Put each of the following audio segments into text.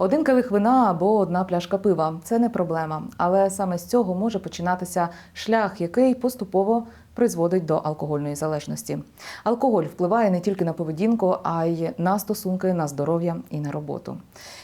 Один килих вина або одна пляшка пива. Це не проблема, але саме з цього може починатися шлях, який поступово призводить до алкогольної залежності. Алкоголь впливає не тільки на поведінку, а й на стосунки, на здоров'я і на роботу.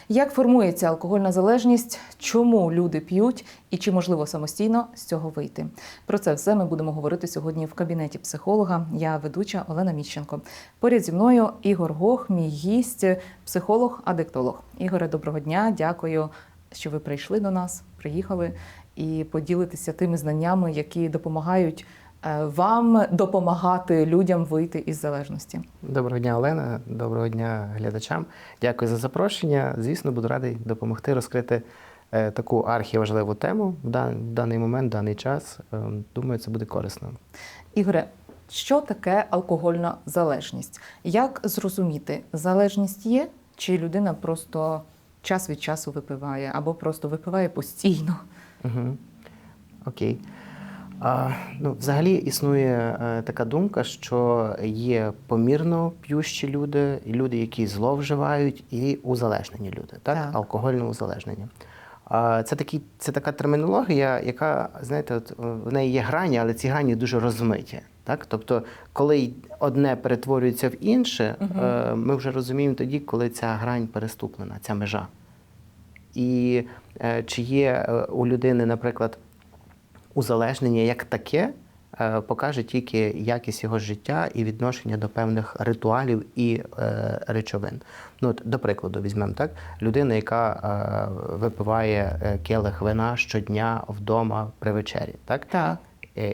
Як формується алкогольна залежність, чому люди п'ють і чи можливо самостійно з цього вийти? Про це все ми будемо говорити сьогодні в кабінеті психолога. Я ведуча Олена Міщенко. Поряд зі мною Ігор Гох, мій гість, психолог, адиктолог. Ігоре, доброго дня. Дякую, що ви прийшли до нас, приїхали і поділитеся тими знаннями, які допомагають вам допомагати людям вийти із залежності. Доброго дня, Олена. Доброго дня глядачам. Дякую за запрошення. Звісно, буду радий допомогти розкрити е, таку архіважливу тему в даний момент, в даний час. Е, Думаю, це буде корисно. Ігоре, що таке алкогольна залежність? Як зрозуміти, залежність є, чи людина просто час від часу випиває, або просто випиває постійно? Угу. Окей. А, ну, взагалі існує е, така думка, що є помірно п'ющі люди, люди, які зловживають, і узалежнені люди, так? Так. Алкогольне узалежнення. А, це, такі, це така термінологія, яка, знаєте, от, е, в неї є грані, але ці грані дуже розмиті. Так? Тобто, коли одне перетворюється в інше, Мгм. е, ми вже розуміємо тоді, коли ця грань переступлена, ця межа. І е, чи є е, у людини, наприклад, узалежнення як таке, е, покаже тільки якість його життя і відношення до певних ритуалів і е, речовин. Ну, от, до прикладу, візьмемо так: людина, яка е, випиває келих вина щодня вдома при вечері, так? Так.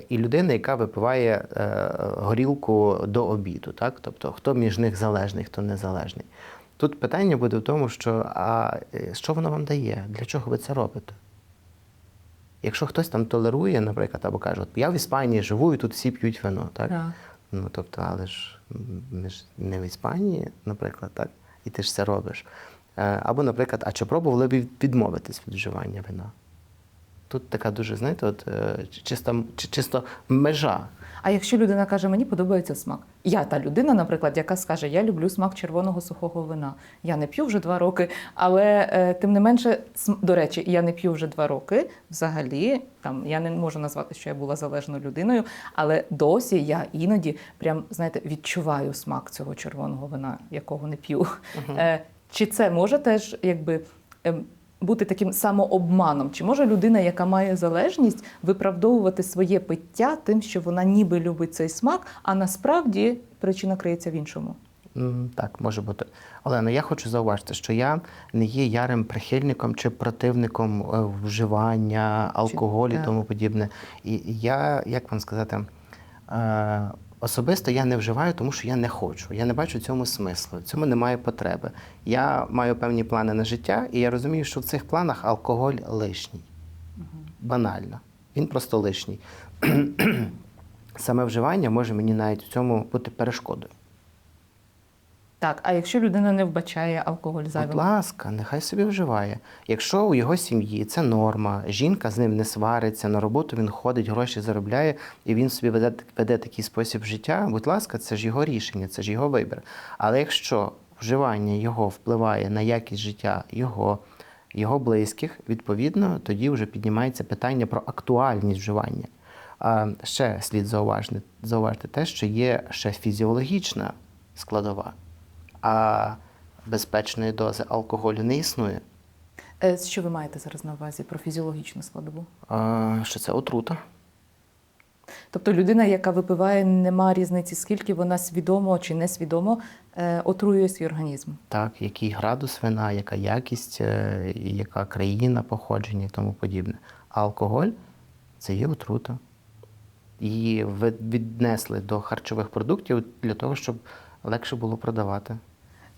І людина, яка випиває е, горілку до обіду, так? Тобто, хто між них залежний, хто незалежний. Тут питання буде в тому, що а що воно вам дає? Для чого ви це робите? Якщо хтось там толерує, наприклад, або каже, от я в Іспанії живу і тут всі п'ють вино, так? Так. Ну тобто, але ж ми ж не в Іспанії, наприклад, так? І ти ж це робиш. Е, Або, наприклад, а чи пробували б відмовитись від вживання вина? Тут така дуже, знаєте, от е, чиста, чи- чисто межа. А якщо людина каже, мені подобається смак. Я та людина, наприклад, яка скаже, я люблю смак червоного сухого вина. Я не п'ю вже два роки, але е, тим не менше, см- до речі, я не п'ю вже два роки. Взагалі, там я не можу назвати, що я була залежною людиною, але досі я іноді прям знаєте відчуваю смак цього червоного вина, якого не п'ю. Е, чи це може теж якби. ем, бути таким самообманом. Чи може людина, яка має залежність, виправдовувати своє пиття тим, що вона ніби любить цей смак, а насправді причина криється в іншому? Так, може бути. Олена, я хочу зауважити, що я не є ярим прихильником чи противником е, вживання алкоголю і тому подібне. І я, як вам сказати, е, особисто я не вживаю, тому що я не хочу. Я не бачу цьому смислу, в цьому немає потреби. Я маю певні плани на життя, і я розумію, що в цих планах алкоголь лишній. Банально. Він просто лишній. Саме вживання може мені навіть в цьому бути перешкодою. Так, а якщо людина не вбачає алкоголь Будь ласка, нехай собі вживає. Якщо у його сім'ї це норма, жінка з ним не свариться, на роботу він ходить, гроші заробляє, і він собі веде, веде такий спосіб життя, будь ласка, це ж його рішення, це ж його вибір. Але якщо вживання його впливає на якість життя його, його близьких, відповідно, тоді вже піднімається питання про актуальність вживання. А ще слід зауважити, зауважити те, що є ще фізіологічна складова, а безпечної дози алкоголю не існує. Е, Що ви маєте зараз на увазі про фізіологічну складову? А, що це отрута? Тобто людина, яка випиває, нема різниці, скільки вона свідомо чи несвідомо е, отруює свій організм. Так, який градус вина, яка якість, е, яка країна походження і тому подібне. А алкоголь це є отрута. Її віднесли до харчових продуктів для того, щоб легше було продавати.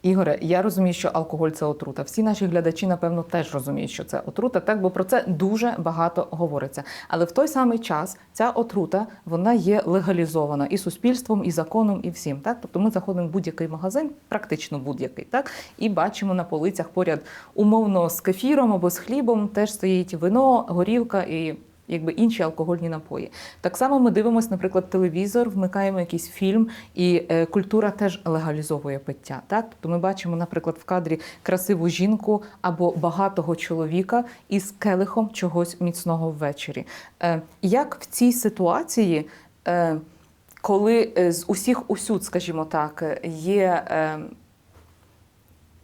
Ігоре, я розумію, що алкоголь це отрута. Всі наші глядачі, напевно, теж розуміють, що це отрута, так бо про це дуже багато говориться. Але в той самий час ця отрута вона є легалізована і суспільством, і законом, і всім. Так, тобто ми заходимо в будь-який магазин, практично будь-який, так і бачимо на полицях поряд умовно з кефіром або з хлібом теж стоїть вино, горілка і якби інші алкогольні напої. Так само ми дивимося, наприклад, телевізор, вмикаємо якийсь фільм, і е, культура теж легалізовує пиття. Так? Тобто ми бачимо, наприклад, в кадрі красиву жінку або багатого чоловіка із келихом чогось міцного ввечері. Е, як в цій ситуації, е, коли з усіх усюд, скажімо так, є е,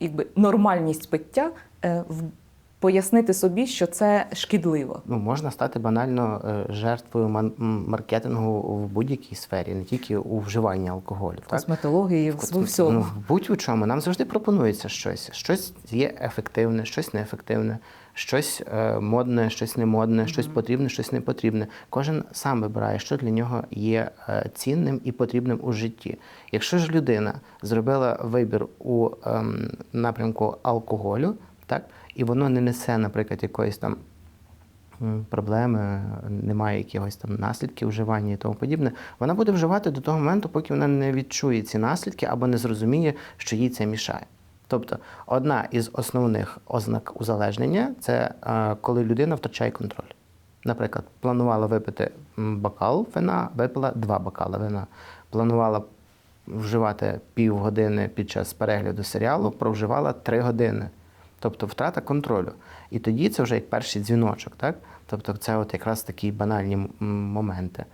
якби, нормальність пиття, е, пояснити собі, що це шкідливо. Ну, можна стати банально е, жертвою маркетингу в будь-якій сфері, не тільки у вживанні алкоголю. Так? Косметології, в В в всьому. Ну, будь-у чому нам завжди пропонується щось. Щось є ефективне, щось неефективне, щось е, модне, щось не модне, щось потрібне, щось не потрібне. Кожен сам вибирає, що для нього є е, цінним і потрібним у житті. Якщо ж людина зробила вибір у ем, напрямку алкоголю, так, і воно не несе, наприклад, якоїсь там проблеми, немає якихось там наслідків вживання і тому подібне, вона буде вживати до того моменту, поки вона не відчує ці наслідки або не зрозуміє, що їй це мішає. Тобто, одна із основних ознак узалежнення це е, коли людина втрачає контроль. Наприклад, планувала випити бокал вина, випила два бокали вина. Планувала вживати півгодини під час перегляду серіалу, провживала три години. Тобто втрата контролю. І тоді це вже як перший дзвіночок, так? Тобто це от якраз такі банальні моменти.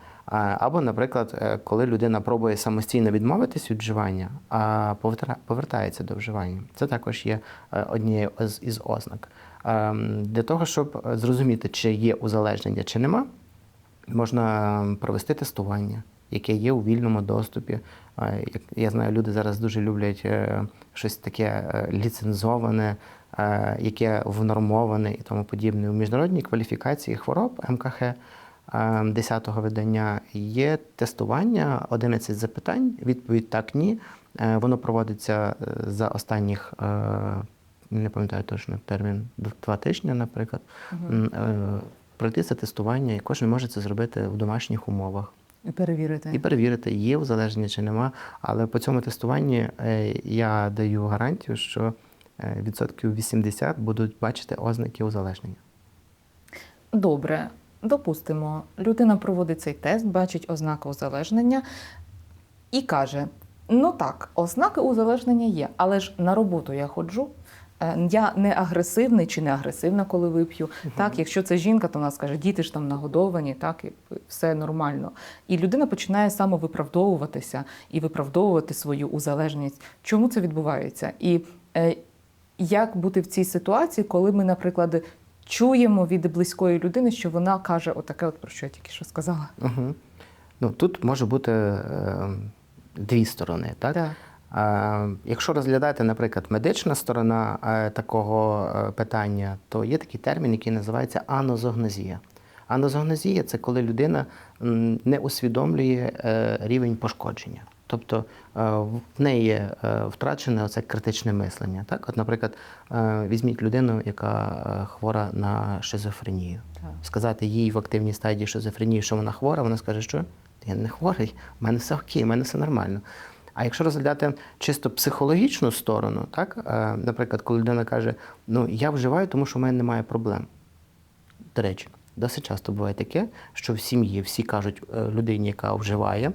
Або, наприклад, е, коли людина пробує самостійно відмовитись від вживання, а повертається до вживання. Це також є е, однією із ознак. Ем, Для того, щоб е, зрозуміти, чи є узалежнення, чи нема, можна провести тестування, яке є у вільному доступі. Е, Я знаю, люди зараз дуже люблять е, щось таке е, ліцензоване, е, яке внормоване і тому подібне. У міжнародній кваліфікації хвороб МКХ е, 10-го видання є тестування, 11 запитань, відповідь так, ні. Е, Воно проводиться е, за останніх, е, не пам'ятаю точно термін, два тижні, наприклад. Е, Пройти це тестування, і кожен може це зробити в домашніх умовах І перевірити. і перевірити, є узалежнення чи нема. Але по цьому тестуванні е, я даю гарантію, що е, відсотків 80 будуть бачити ознаки узалежнення. Добре, допустимо, людина проводить цей тест, бачить ознаки узалежнення і каже: ну так, ознаки узалежнення є, але ж на роботу я ходжу. е, Я не агресивний чи не агресивна, коли вип'ю. Так, якщо це жінка, то вона скаже, діти ж там нагодовані, так і все нормально. І людина починає самовиправдовуватися і виправдовувати свою узалежність. Чому це відбувається? І е, як бути в цій ситуації, коли ми, наприклад, чуємо від близької людини, що вона каже отаке, от про що я тільки що сказала. Угу. Ну, тут може бути е, дві сторони. Так? Так. Е, Якщо розглядати, наприклад, медична сторона е, такого е, питання, то є такий термін, який називається анозогнозія. Анозогнозія це коли людина не усвідомлює рівень пошкодження. Тобто е, в неї є е, втрачене оце критичне мислення. Так? От, наприклад, е, візьміть людину, яка хвора на шизофренію. Так. Сказати їй в активній стадії шизофренії, що вона хвора, вона скаже, що я не хворий, в мене все окей, в мене все нормально. А якщо розглядати чисто психологічну сторону, так, наприклад, коли людина каже, ну я вживаю, тому що в мене немає проблем. До речі, досить часто буває таке, що в сім'ї всі кажуть людині, яка вживає, «А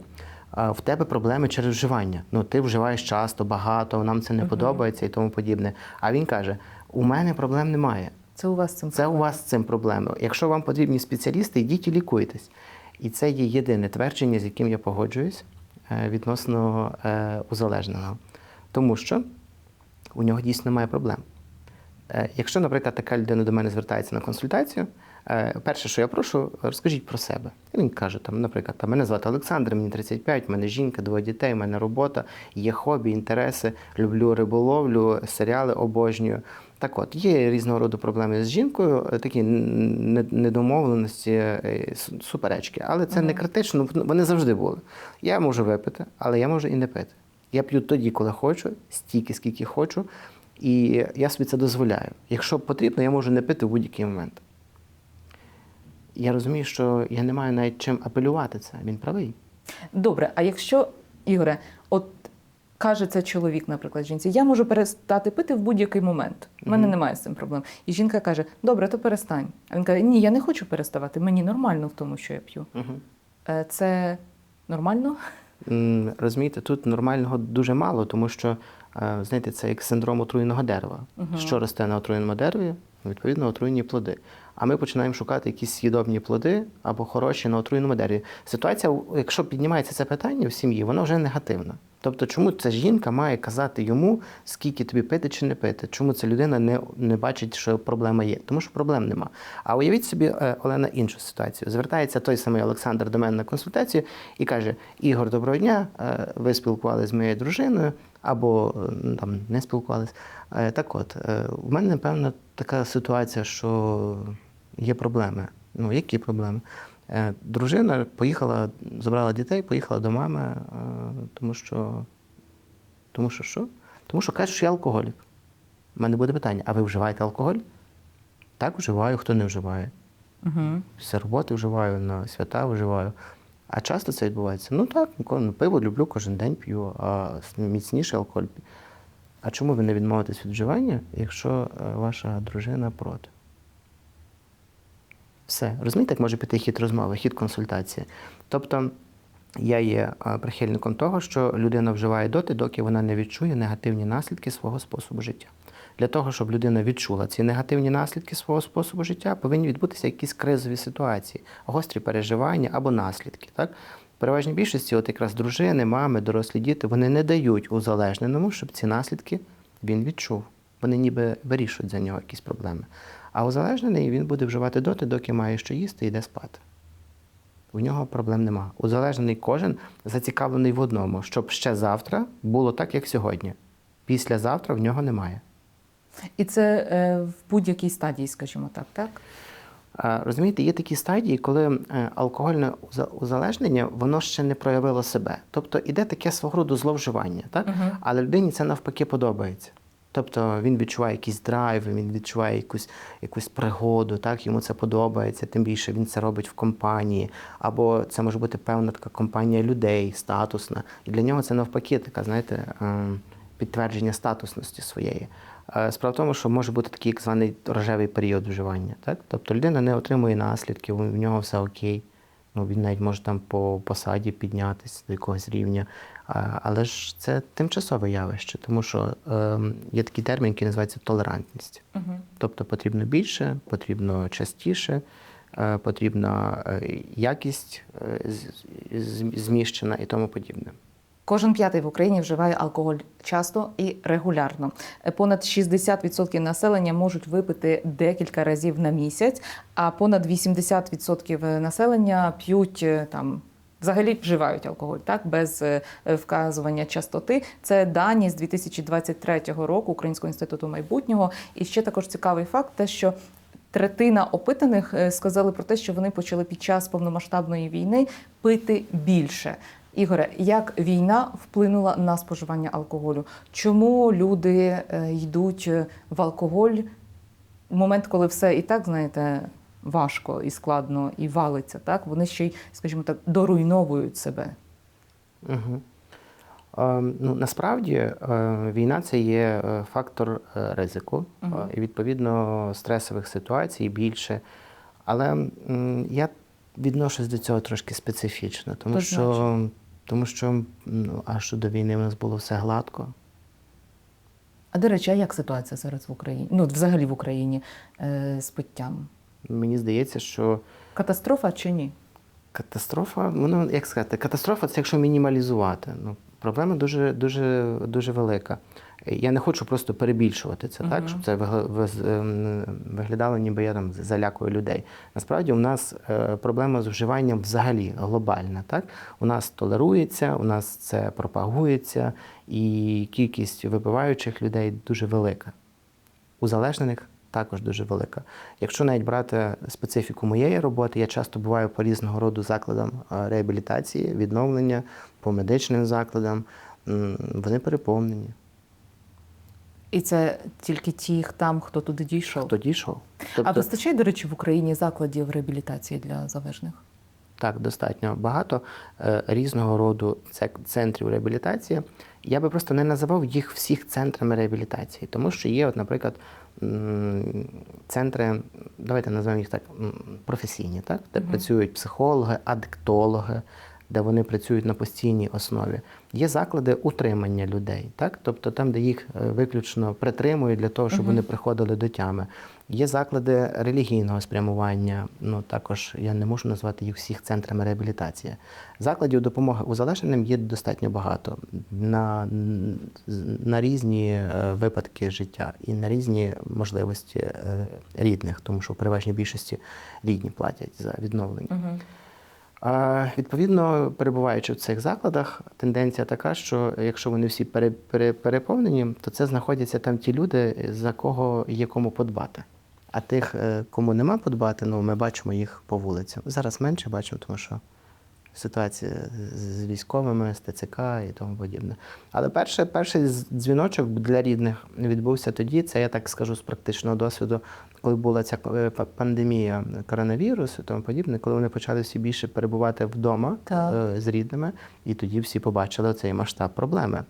в тебе проблеми через вживання. Ну, ти вживаєш часто, багато, нам це не подобається і тому подібне. А він каже: у мене проблем немає. Це у вас з цим Це у вас з цим проблеми. Якщо вам потрібні спеціалісти, йдіть і лікуйтесь. І це є єдине твердження, з яким я погоджуюсь е, відносно е, узалежненого. Тому що у нього дійсно немає проблем. Е, Якщо, наприклад, така людина до мене звертається на консультацію, перше, що я прошу, розкажіть про себе. І він каже, там, наприклад, там, мене звати Олександр, мені 35, в мене жінка, двоє дітей, в мене робота, є хобі, інтереси, люблю риболовлю, серіали обожнюю. Так от, є різного роду проблеми з жінкою, е, такі недомовленості, е, суперечки. Але це не критично, вони завжди були. Я можу випити, але я можу і не пити. Я п'ю тоді, коли хочу, стільки, скільки хочу, і я собі це дозволяю. Якщо потрібно, я можу не пити в будь-який момент. Я розумію, що я не маю навіть чим апелювати це. Він правий. Добре, а якщо, Ігоре, от каже це чоловік, наприклад, жінці, я можу перестати пити в будь-який момент. У мене Мгм. немає з цим проблем. І жінка каже: Добре, то перестань. А він каже: Ні, я не хочу переставати. Мені нормально в тому, що я п'ю. Угу. Е, Це нормально? Розумієте, тут нормального дуже мало, тому що е, знаєте, це як синдром отруєного дерева. Мгм. Що росте на отруєному дереві, відповідно, отруєні плоди. А ми починаємо шукати якісь съїдобні плоди або хороші на отруєному дереві. Ситуація, якщо піднімається це питання в сім'ї, вона вже негативна. Тобто, чому ця жінка має казати йому, скільки тобі пити чи не пити? Чому ця людина не, не бачить, що проблема є? Тому що проблем нема. А уявіть собі, е, Олена, іншу ситуацію. Звертається той самий Олександр до мене на консультацію і каже: Ігор, доброго дня, е, ви спілкувалися з моєю дружиною або е, там не спілкувалися. Так от, в мене, напевно, така ситуація, що є проблеми. Ну, які проблеми? Е, Дружина поїхала, забрала дітей, поїхала до мами, е, тому що. Тому що що? Тому що каже, що я алкоголік. У мене буде питання: а ви вживаєте алкоголь? Так, вживаю, хто не вживає. Угу. Після роботи вживаю, на свята вживаю. А часто це відбувається? Ну так, ніколи ну, пиво люблю, кожен день п'ю, а міцніший алкоголь. А чому ви не відмовитесь від вживання, якщо е, ваша дружина проти? Все. Розумієте, як може піти хід розмови, хід консультації? Тобто я є е, прихильником того, що людина вживає доти, доки вона не відчує негативні наслідки свого способу життя. Для того, щоб людина відчула ці негативні наслідки свого способу життя, повинні відбутися якісь кризові ситуації, гострі переживання або наслідки. Так? Переважній більшості, от якраз дружини, мами, дорослі діти, вони не дають узалежненому, щоб ці наслідки він відчув. Вони ніби вирішують за нього якісь проблеми. А узалежнений він буде вживати доти, доки має що їсти і йде спати. У нього проблем нема. Узалежнений кожен зацікавлений в одному, щоб ще завтра було так, як сьогодні. Післязавтра в нього немає. І це е, в будь-якій стадії, скажімо так, так? Розумієте, є такі стадії, коли е, алкогольне узалежнення воно ще не проявило себе. Тобто іде таке свого роду зловживання, так? Мгм. але людині це навпаки подобається. Тобто він відчуває якийсь драйв, він відчуває якусь, якусь пригоду, так? йому це подобається, тим більше він це робить в компанії. Або це може бути певна така компанія людей, статусна. І для нього це навпаки така, знаєте, ем, підтвердження статусності своєї. Е, Справа в тому, що може бути такий так званий рожевий період вживання. Так? Тобто людина не отримує наслідків, в нього все окей. Ну, він навіть може там по посаді піднятися до якогось рівня. Але ж це тимчасове явище, тому що е, є такий термін, який називається толерантність. Угу. Тобто потрібно більше, потрібно частіше, е, потрібна е, якість е, зміщена і тому подібне. Кожен п'ятий в Україні вживає алкоголь часто і регулярно. Понад 60% населення можуть випити декілька разів на місяць, а понад 80% населення п'ють там. Взагалі вживають алкоголь так без е, вказування частоти. Це дані з 2023 року Українського інституту майбутнього. І ще також цікавий факт, те, що третина опитаних е, сказали про те, що вони почали під час повномасштабної війни пити більше. Ігоре, як війна вплинула на споживання алкоголю? Чому люди е, йдуть в алкоголь в момент, коли все і так, знаєте, важко і складно і валиться, так? Вони ще й, скажімо так, доруйновують себе. Угу. Е, ну, насправді е, війна це є е, фактор е, ризику е, і відповідно стресових ситуацій більше. Але м, я відношусь до цього трошки специфічно, тому То що, тому що ну, аж до війни в нас було все гладко. А до речі, а як ситуація зараз в Україні? Ну, взагалі в Україні е, з питтям? Мені здається, що Катастрофа чи ні? Катастрофа, ну як сказати, катастрофа це якщо мінімалізувати. Ну, проблема дуже, дуже, дуже велика. Я не хочу просто перебільшувати це, так, щоб це ем, виглядало, ніби я там залякую людей. Насправді у нас е, проблема з вживанням взагалі глобальна. Так? У нас толерується, у нас це пропагується, і кількість випиваючих людей дуже велика. Узалежнених також дуже велика. Якщо навіть брати специфіку моєї роботи, я часто буваю по різного роду закладам е, реабілітації, відновлення, по медичним закладам. Вони переповнені. І це тільки ті там, хто туди дійшов. Хто дійшов? А Тобто, вистачає, до речі, в Україні закладів реабілітації для залежних? так, достатньо багато е, різного роду центрів реабілітації. Я би просто не називав їх всіх центрами реабілітації, тому що є, от, наприклад, центри, давайте називаємо їх так, професійні, так? де працюють психологи, адиктологи, де вони працюють на постійній основі. Є заклади утримання людей, так? тобто там, де їх е, виключно притримують для того, щоб вони приходили до тями. Є заклади релігійного спрямування, ну також я не можу назвати їх всіх центрами реабілітації. Закладів допомоги узалежненим є достатньо багато на, на різні е, випадки життя і на різні можливості е, рідних, тому що в переважній більшості рідні платять за відновлення. Угу. Відповідно, перебуваючи в цих закладах, тенденція така, що якщо вони всі пере, переповнені, то це знаходяться там ті люди, за кого є кому подбати. А тих, е, кому нема подбати, ну ми бачимо їх по вулицям. Зараз менше бачимо, тому що ситуація з- військовими, з ТЦК і тому подібне. Але перше, перший дзвіночок для рідних відбувся тоді, це я так скажу з практичного досвіду, коли була ця е, пандемія коронавірусу і тому подібне, коли вони почали всі більше перебувати вдома Так. е, з рідними, і тоді всі побачили цей масштаб проблеми.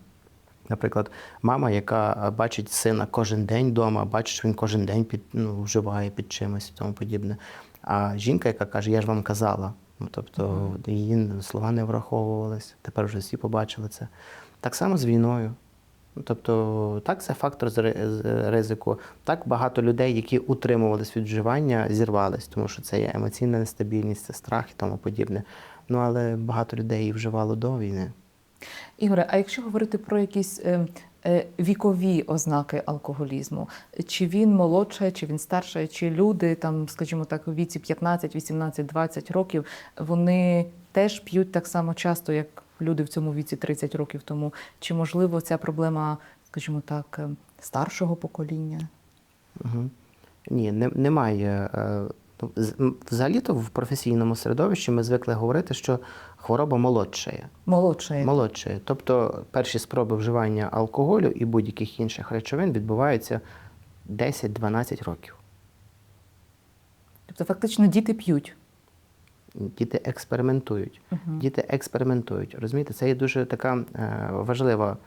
Наприклад, мама, яка бачить сина кожен день вдома, бачить, що він кожен день під, ну, вживає під чимось і тому подібне. А жінка, яка каже, я ж вам казала. Ну, тобто її слова не враховувалися. Тепер вже всі побачили це. Так само з війною. Ну, Тобто, так, це фактор ризику. Так багато людей, які утримувались від вживання, зірвались, тому що це є емоційна нестабільність, це страх і тому подібне. Ну але багато людей вживало до війни. Ігоре, а якщо говорити про якісь е, е, вікові ознаки алкоголізму, чи він молодше, чи він старше, чи люди там, скажімо так, у віці 15, 18, 20 років, вони теж п'ють так само часто, як люди в цьому віці 30 років тому. Чи можливо ця проблема, скажімо так, е, старшого покоління? Угу. Ні, не, немає. е, ну, Взагалі-то в професійному середовищі ми звикли говорити, що хвороба молодшає. Молодшає. Молодшає. Тобто перші спроби вживання алкоголю і будь-яких інших речовин відбуваються 10-12 років. Тобто, фактично, діти п'ють. Діти експериментують. Угу. Діти експериментують. Розумієте, це є дуже така е, важлива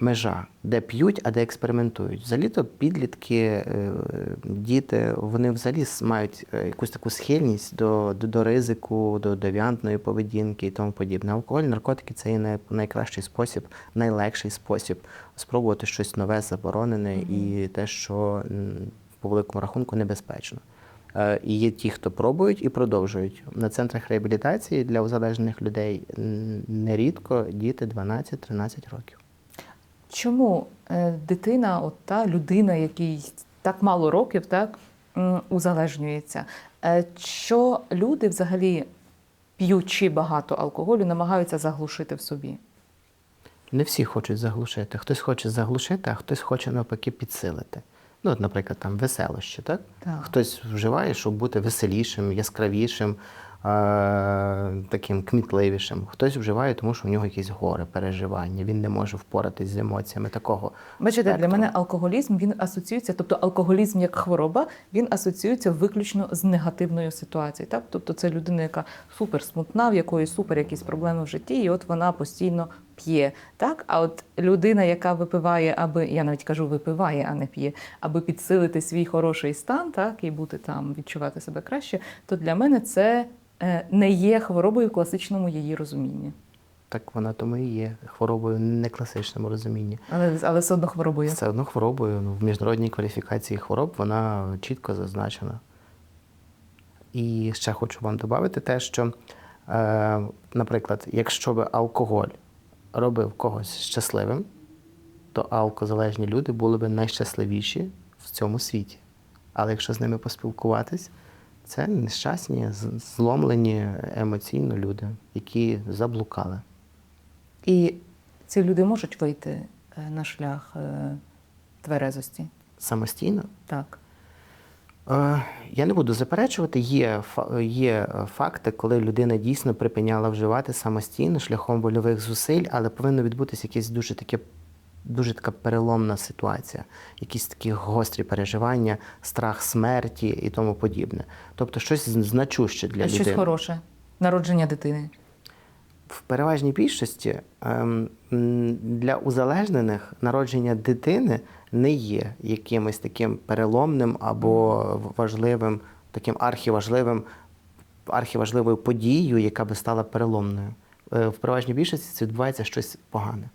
межа, де п'ють, а де експериментують. Взагалі-то підлітки, е, діти, вони взагалі мають е, якусь таку схильність до, до, до ризику, до девіантної поведінки і тому подібне. Алкоголь, наркотики це є най, найкращий спосіб, найлегший спосіб спробувати щось нове, заборонене і те, що по великому рахунку небезпечно. Е, І є ті, хто пробують і продовжують. На центрах реабілітації для узалежнених людей нерідко діти 12-13 років. Чому е, дитина, от та людина, якій так мало років, так узалежнюється? Е, Що люди взагалі, п'ючи багато алкоголю, намагаються заглушити в собі? Не всі хочуть заглушити. Хтось хоче заглушити, а хтось хоче навпаки підсилити. Ну, от, наприклад, там веселощі, так? Так. Хтось вживає, щоб бути веселішим, яскравішим, таким кмітливішим. Хтось вживає, тому що у нього якісь гори, переживання, він не може впоратись з емоціями такого. Бачите, для мене алкоголізм він асоціюється, тобто алкоголізм як хвороба, він асоціюється виключно з негативною ситуацією. Так? Тобто це людина, яка супер смутна, в якої супер якісь проблеми в житті, і от вона постійно п'є. Так? А от людина, яка випиває, аби я навіть кажу, випиває, а не п'є, аби підсилити свій хороший стан, так і бути там, відчувати себе краще, то для мене це е, не є хворобою в класичному її розумінні. Так вона тому і є хворобою в некласичному розумінні. Але, але все одно хворобою. Все одно хворобою ну, в міжнародній кваліфікації хвороб вона чітко зазначена. І ще хочу вам додати те, що, е, наприклад, якщо би алкоголь робив когось щасливим, то алкозалежні люди були б найщасливіші в цьому світі. Але якщо з ними поспілкуватись, це нещасні, зломлені емоційно люди, які заблукали. І ці люди можуть вийти е, на шлях е, тверезості. Самостійно Так. Е, Я не буду заперечувати, є, є е, факти, коли людина дійсно припиняла вживати самостійно шляхом вольових зусиль, але повинно відбутися якесь дуже таке. Дуже така переломна ситуація, якісь такі гострі переживання, страх смерті і тому подібне. Тобто щось значуще для Щось людини. хороше. Народження дитини. В переважній більшості ем, для узалежнених народження дитини не є якимось таким переломним або важливим, таким архіважливим, архіважливою подією, яка би стала переломною. Е, В переважній більшості це відбувається щось погане.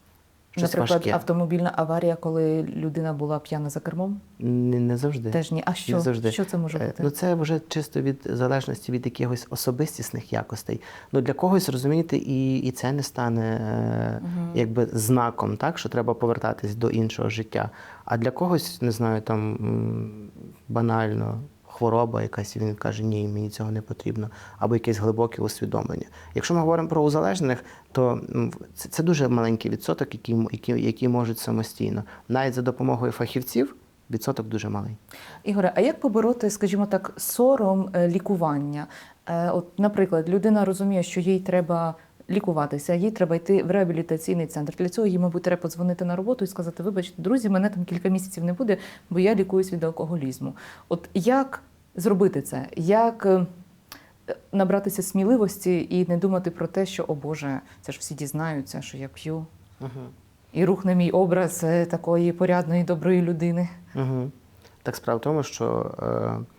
Щось Наприклад, важке. автомобільна аварія, коли людина була п'яна за кермом? Не, не завжди. Теж ні. А що? Не завжди. Що це може Е, бути? Ну це вже чисто від залежності від якихось особистісних якостей. Ну для когось розумієте, і, і це не стане е, якби знаком, так що треба повертатись до іншого життя. А для когось, не знаю, там банально. Хвороба якась, і він каже, ні, мені цього не потрібно, або якесь глибоке усвідомлення. Якщо ми говоримо про узалежнених, то це, це дуже маленький відсоток, які, які, які можуть самостійно. Навіть за допомогою фахівців відсоток дуже малий. Ігоре, а як побороти, скажімо так, сором е, лікування? Е, От, наприклад, людина розуміє, що їй треба лікуватися, їй треба йти в реабілітаційний центр. Для цього їй, мабуть, треба подзвонити на роботу і сказати: вибачте, друзі, мене там кілька місяців не буде, бо я лікуюсь від алкоголізму. От як зробити це? Як е, набратися сміливості і не думати про те, що о Боже, це ж всі дізнаються, що я п'ю, і рухне мій образ е, такої порядної, доброї людини. Угу. Так справа в тому, що е,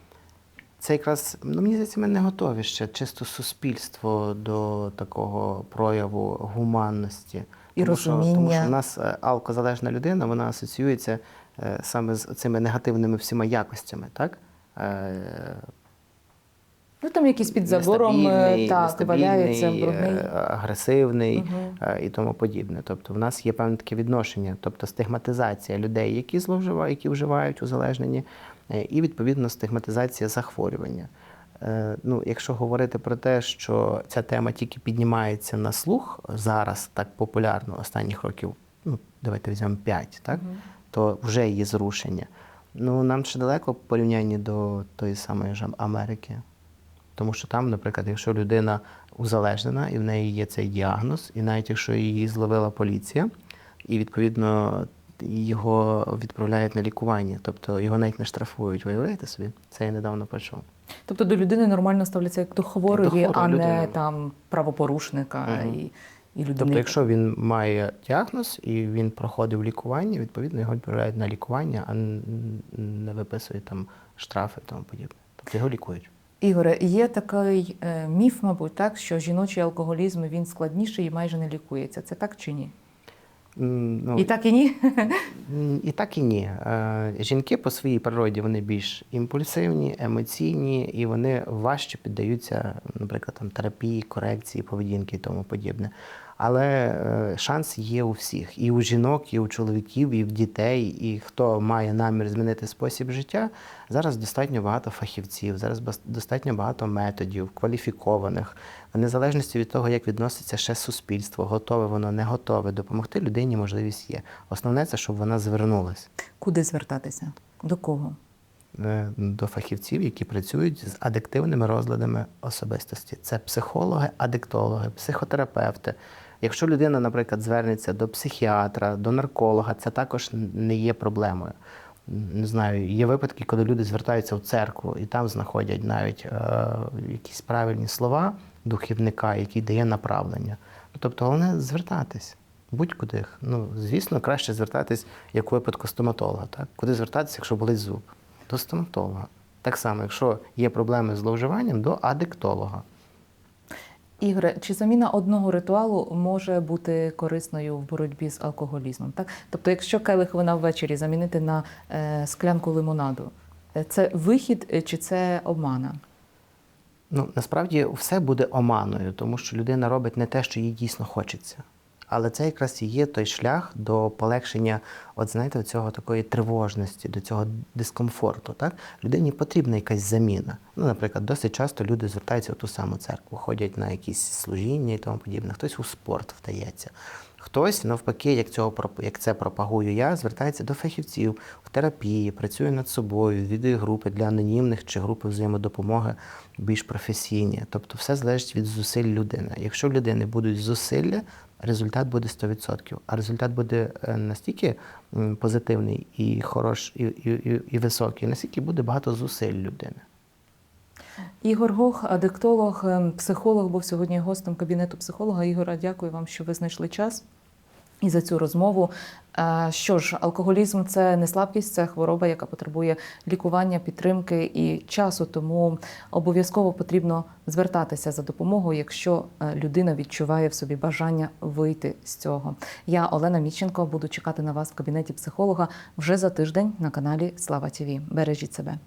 це якраз, ну мені здається, ми не готові ще чисто суспільство до такого прояву гуманності. І тому Що, тому що в нас е, алкозалежна людина, вона асоціюється е, саме з цими негативними всіма якостями, так? Е, Ну там якісь під забором так, валяються брудний. агресивний е, і тому подібне. Тобто, в нас є певне таке відношення, тобто стигматизація людей, які зловживають, які вживають узалежнені, і відповідно стигматизація захворювання. Е, Ну, якщо говорити про те, що ця тема тільки піднімається на слух зараз так популярно останніх років, ну давайте візьмемо 5, так, то вже є зрушення. Ну нам ще далеко в порівнянні до тої самої ж Америки. Тому що там, наприклад, якщо людина узалежнена і в неї є цей діагноз, і навіть якщо її зловила поліція, і відповідно його відправляють на лікування, тобто його навіть не штрафують. Виявляєте собі? Це я недавно почув. Тобто до людини нормально ставляться як до хворої, хворої а не людини. там правопорушника Мгм. і, і людини. Тобто, якщо він має діагноз і він проходив лікування, відповідно його відправляють на лікування, а не виписують там штрафи і тому подібне. Тобто його лікують. Ігоре, є такий е, міф, мабуть, так, що жіночий алкоголізм він складніший і майже не лікується. Це так чи ні? Ну, І так і ні? І так і ні. Е, Жінки по своїй природі вони більш імпульсивні, емоційні, і вони важче піддаються, наприклад, там, терапії, корекції, поведінки і тому подібне. Але е, шанс є у всіх: і у жінок, і у чоловіків, і в дітей, і хто має намір змінити спосіб життя. Зараз достатньо багато фахівців, зараз достатньо багато методів, кваліфікованих, в незалежності від того, як відноситься ще суспільство, готове воно, не готове. Допомогти людині можливість є. Основне це, щоб вона звернулася Куди звертатися? До кого? е, до фахівців, які працюють з адиктивними розладами особистості. Це психологи, адиктологи, психотерапевти. Якщо людина, наприклад, звернеться до психіатра, до нарколога, це також не є проблемою. Не знаю, є випадки, коли люди звертаються в церкву і там знаходять навіть е, якісь правильні слова духівника, який дає направлення. Ну, Тобто, головне звертатись. Будь-куди. Ну, звісно, краще звертатись, як у випадку стоматолога. Так? Куди звертатися, якщо болить зуб? До стоматолога. Так само, якщо є проблеми з зловживанням, до адиктолога. Ігоре, чи заміна одного ритуалу може бути корисною в боротьбі з алкоголізмом? Так? Тобто, якщо келих вина ввечері замінити на е, склянку лимонаду, е, це вихід е, чи це обмана? Ну, насправді все буде оманою, тому що людина робить не те, що їй дійсно хочеться. Але це якраз і є той шлях до полегшення, от знаєте, цього такої тривожності, до цього дискомфорту. Так? Людині потрібна якась заміна. Ну, наприклад, досить часто люди звертаються в ту саму церкву, ходять на якісь служіння і тому подібне. Хтось у спорт вдається. Хтось, навпаки, як, цього, як це пропагую я, звертається до фахівців в терапії, працює над собою, відвідує групи для анонімних чи групи взаємодопомоги більш професійні. Тобто все залежить від зусиль людини. Якщо в людини будуть зусилля, результат буде 100%. А результат буде е, настільки позитивний і хороший, і, і, і, і високий, наскільки буде багато зусиль людини. Ігор Гох, адиктолог, ем, психолог, був сьогодні гостем кабінету психолога. Ігора, дякую вам, що ви знайшли час. І за цю розмову. Е, Що ж, алкоголізм це не слабкість, це хвороба, яка потребує лікування, підтримки і часу. Тому обов'язково потрібно звертатися за допомогою, якщо е, людина відчуває в собі бажання вийти з цього. Я Олена Міщенко буду чекати на вас в кабінеті психолога вже за тиждень на каналі Слава ТІВІ. Бережіть себе.